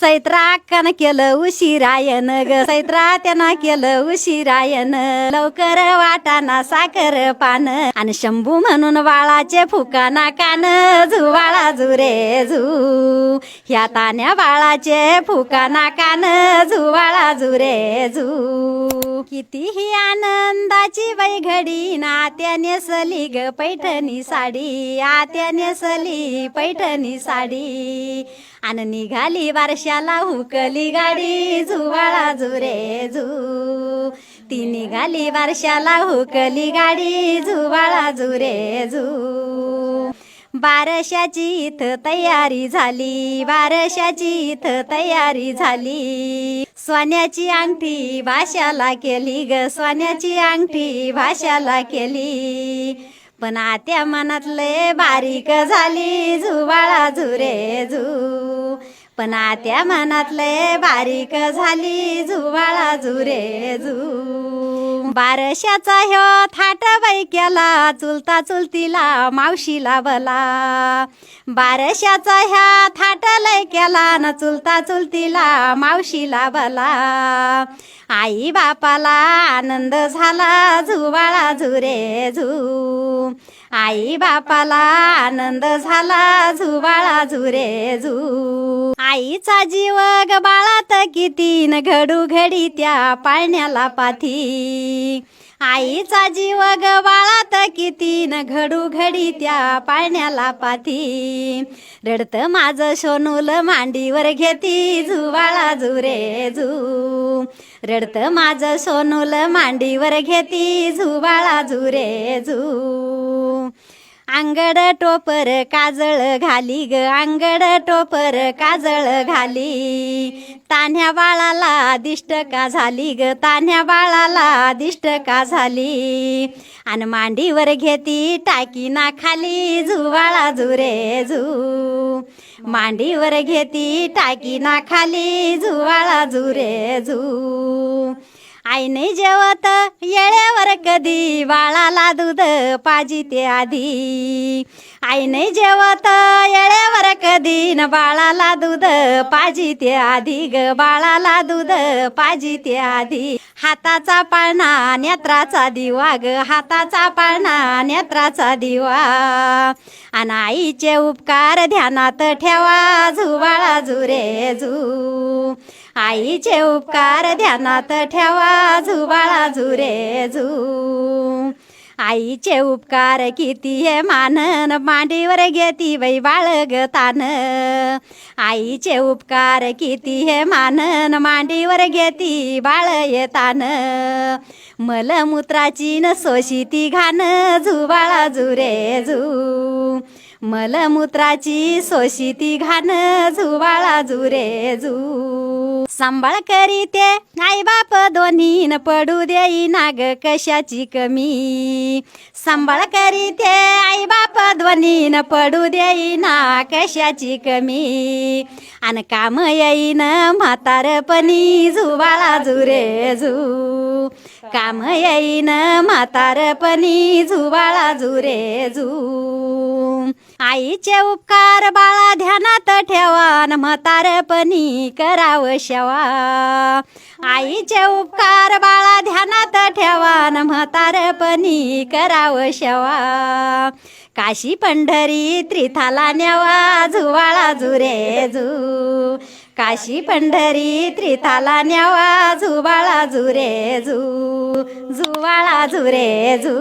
सैत्रा अक्कानं केलं उशिरायन ग. सैत्रा त्यानं केलं उशिरायन. लवकर वाटाना साखर पान. आणि शंभू म्हणून बाळाचे फुकाना कान. झुवाळा झुरे झू ह्या तान्या बाळाचे फुकाना कान. झुवाळा झुरे झू कितीही आनंदाची बाई घडी नात्या नेसली ग पैठणी साडी आत्या नेसली पैठणी साडी. आणि निघाली बारशाला हुकली गाडी झुवाळा झुरे झू ती निघाली बारशाला हुकली गाडी झुवाळा झुरे झू बारशाची इथं तयारी झाली बारशाची इथं तयारी झाली. सोन्याची अंगठी भाषाला केली ग सोन्याची अंगठी भाषाला केली. पण आत्या मनातले बारीक झाली झुवाळा झुरे झू पण आत्या मनातले बारीक झाली झुवाळा झुरे झू बारशाचा ह्यो थाट बाई केला चुलता चुलतीला मावशीला बला बारशाचा ह्या थाट लय केला न चुलता चुलतीला मावशीला बला आई बापाला आनंद झाला झुवाळा झुरे झू. आई बापाला आनंद झाला झुबाळा झुरे झू आईचा जीव ग बाळात किती न घडू घडी त्या पाळण्याला पाथी. आईचा जीव ग बाळात किती न घडू घडी त्या पाळण्याला पाथी. रडत माझं सोनूल मांडीवर घेती झुवाळा झुरे झू रडत माझं सोनूल मांडीवर घेती झुवाळा झुरे झू अंगड टोपर काजळ घाली ग अंगड टोपर काजळ घाली. तान्ह्या बाळाला दिष्ट का झाली ग तान्ह्या बाळाला दिष्ट का झाली? आणि मांडीवर घेती टाकी ना खाली झुवाळा झुरे झू मांडीवर घेती टाकी ना खाली झुवाळा झुरे झू आई नाही जेवत येळ्यावर कधी बाळाला दूध पाजी ते आधी. आई नाही जेवत येळ्यावर कधी न बाळाला दूध पाजी ते आधी ग बाळाला दूध पाजी ते आधी. हाताचा पाळणा नेत्राचा दिवा ग हाताचा पाळणा नेत्राचा दिवा. आणि आईचे उपकार ध्यानात ठेवा झुवाळा झुरे झू आईचे उपकार ध्यानात ठेवा झुबाळा झुरे झू आईचे उपकार किती हे मानन मांडीवर घेती बाई बाळग तान. आईचे उपकार किती हे मानन मांडीवर घेती बाळ येतान मलमूत्राची न सोशिती घाण झुबाळा झुरे झू मलमूत्राची सोशिती घाण बाजू रे झू सांभाळ करीते. आई बाप दोन्ही न पडू देई नाग कशाची कमी? सांभाळ करीते. आई बाप दोन्ही न पडू देई ना कशाची कमी? आणि काम येईन म्हातारपणी झुवाळा झुरे झू काम येईन म्हातारपणी झुवाळा झुरे झू आईचे उपकार बाळा ध्यानात ठेवान म्हातारपणी कराव शेवा. आईचे उपकार बाळा ध्यानात ठेवान म्हातारपणी कराव शेवा. काशी पंढरी त्रिथाला न्यावा झुवाळा झुरे झू काशी पंढरी त्रिथाला न्यावा झुबाळा झुरे झू झुवाळा झुरे झू